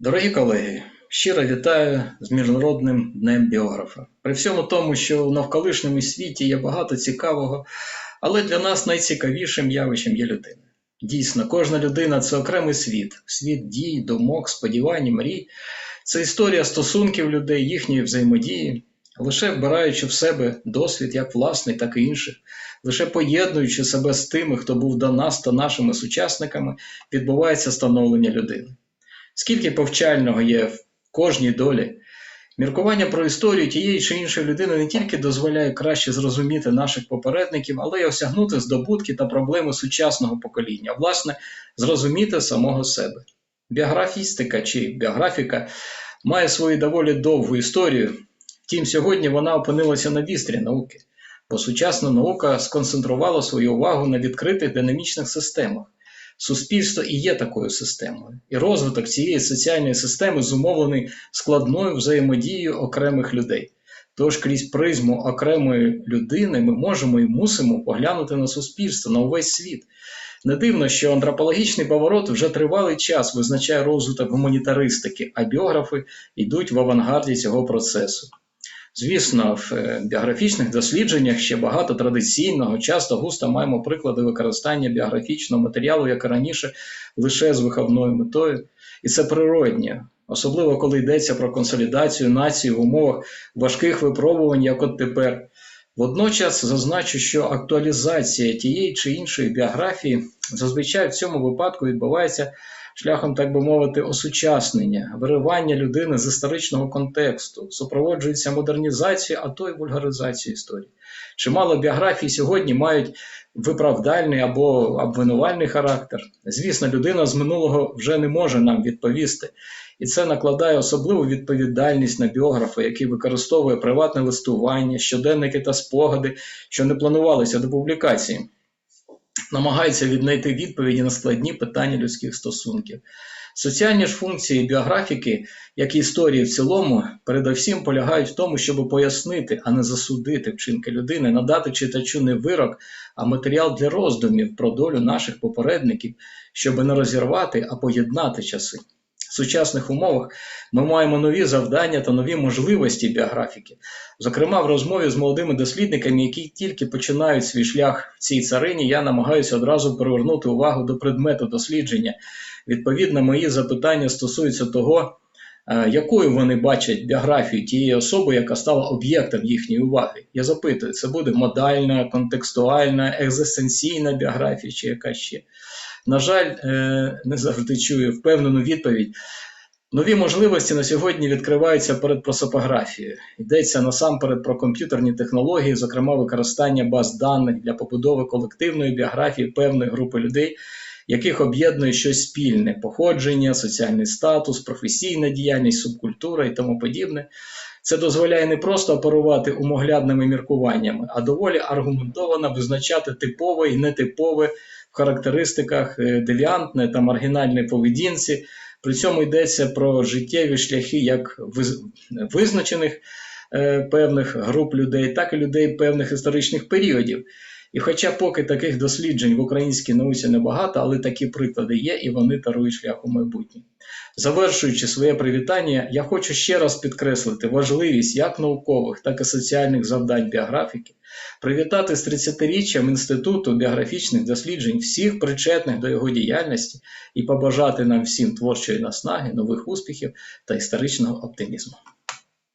Дорогі колеги, щиро вітаю з Міжнародним днем біографа. При всьому тому, що в навколишньому світі є багато цікавого, але для нас найцікавішим явищем є людина. Дійсно, кожна людина це окремий світ, світ дій, думок, сподівань, мрій. Це історія стосунків людей, їхньої взаємодії, лише вбираючи в себе досвід як власний, так і інших, лише поєднуючи себе з тими, хто був до нас та нашими сучасниками, відбувається становлення людини. Скільки повчального є в кожній долі. Міркування про історію тієї чи іншої людини не тільки дозволяє краще зрозуміти наших попередників, але й осягнути здобутки та проблеми сучасного покоління, власне, зрозуміти самого себе. Біографістика чи біографіка має свою доволі довгу історію, втім, сьогодні вона опинилася на вістрі науки, бо сучасна наука сконцентрувала свою увагу на відкритих динамічних системах. Суспільство і є такою системою, і розвиток цієї соціальної системи зумовлений складною взаємодією окремих людей. Тож крізь призму окремої людини ми можемо і мусимо поглянути на суспільство, на увесь світ. Не дивно, що антропологічний поворот вже тривалий час визначає розвиток гуманітаристики, а біографи йдуть в авангарді цього процесу. Звісно, в е, біографічних дослідженнях ще багато традиційного, часто густо маємо приклади використання біографічного матеріалу, як і раніше, лише з виховною метою. І це природньо, особливо коли йдеться про консолідацію нації в умовах важких випробувань, як от тепер. Водночас зазначу, що актуалізація тієї чи іншої біографії зазвичай в цьому випадку відбувається шляхом, так би мовити, осучаснення, виривання людини з історичного контексту, супроводжується модернізацією, а то й вульгаризацією історії. Чимало біографій сьогодні мають виправдальний або обвинувальний характер. Звісно, людина з минулого вже не може нам відповісти. І це накладає особливу відповідальність на біографа, який використовує приватне листування, щоденники та спогади, що не планувалися до публікації намагається віднайти відповіді на складні питання людських стосунків. Соціальні ж функції біографіки, як і історії в цілому, передовсім полягають в тому, щоб пояснити, а не засудити вчинки людини, надати читачу не вирок, а матеріал для роздумів про долю наших попередників, щоб не розірвати, а поєднати часи. Сучасних умовах ми маємо нові завдання та нові можливості біографіки. Зокрема, в розмові з молодими дослідниками, які тільки починають свій шлях в цій царині, я намагаюся одразу привернути увагу до предмету дослідження. Відповідно, мої запитання стосуються того, якою вони бачать біографію тієї особи, яка стала об'єктом їхньої уваги. Я запитую, це буде модальна, контекстуальна, екзистенційна біографія чи яка ще. На жаль, е, не завжди чую впевнену відповідь. Нові можливості на сьогодні відкриваються перед просопографією. Йдеться насамперед про комп'ютерні технології, зокрема використання баз даних для побудови колективної біографії певної групи людей, яких об'єднує щось спільне: походження, соціальний статус, професійна діяльність, субкультура і тому подібне. Це дозволяє не просто оперувати умоглядними міркуваннями, а доволі аргументовано визначати типове і нетипове в характеристиках е, девіантне та маргінальної поведінці. При цьому йдеться про життєві шляхи як визначених е, певних груп людей, так і людей певних історичних періодів. І хоча поки таких досліджень в українській науці небагато, але такі приклади є, і вони тарують шлях у майбутнє. Завершуючи своє привітання, я хочу ще раз підкреслити важливість як наукових, так і соціальних завдань біографіки, привітати з 30-річчям Інституту біографічних досліджень всіх причетних до його діяльності і побажати нам всім творчої наснаги, нових успіхів та історичного оптимізму.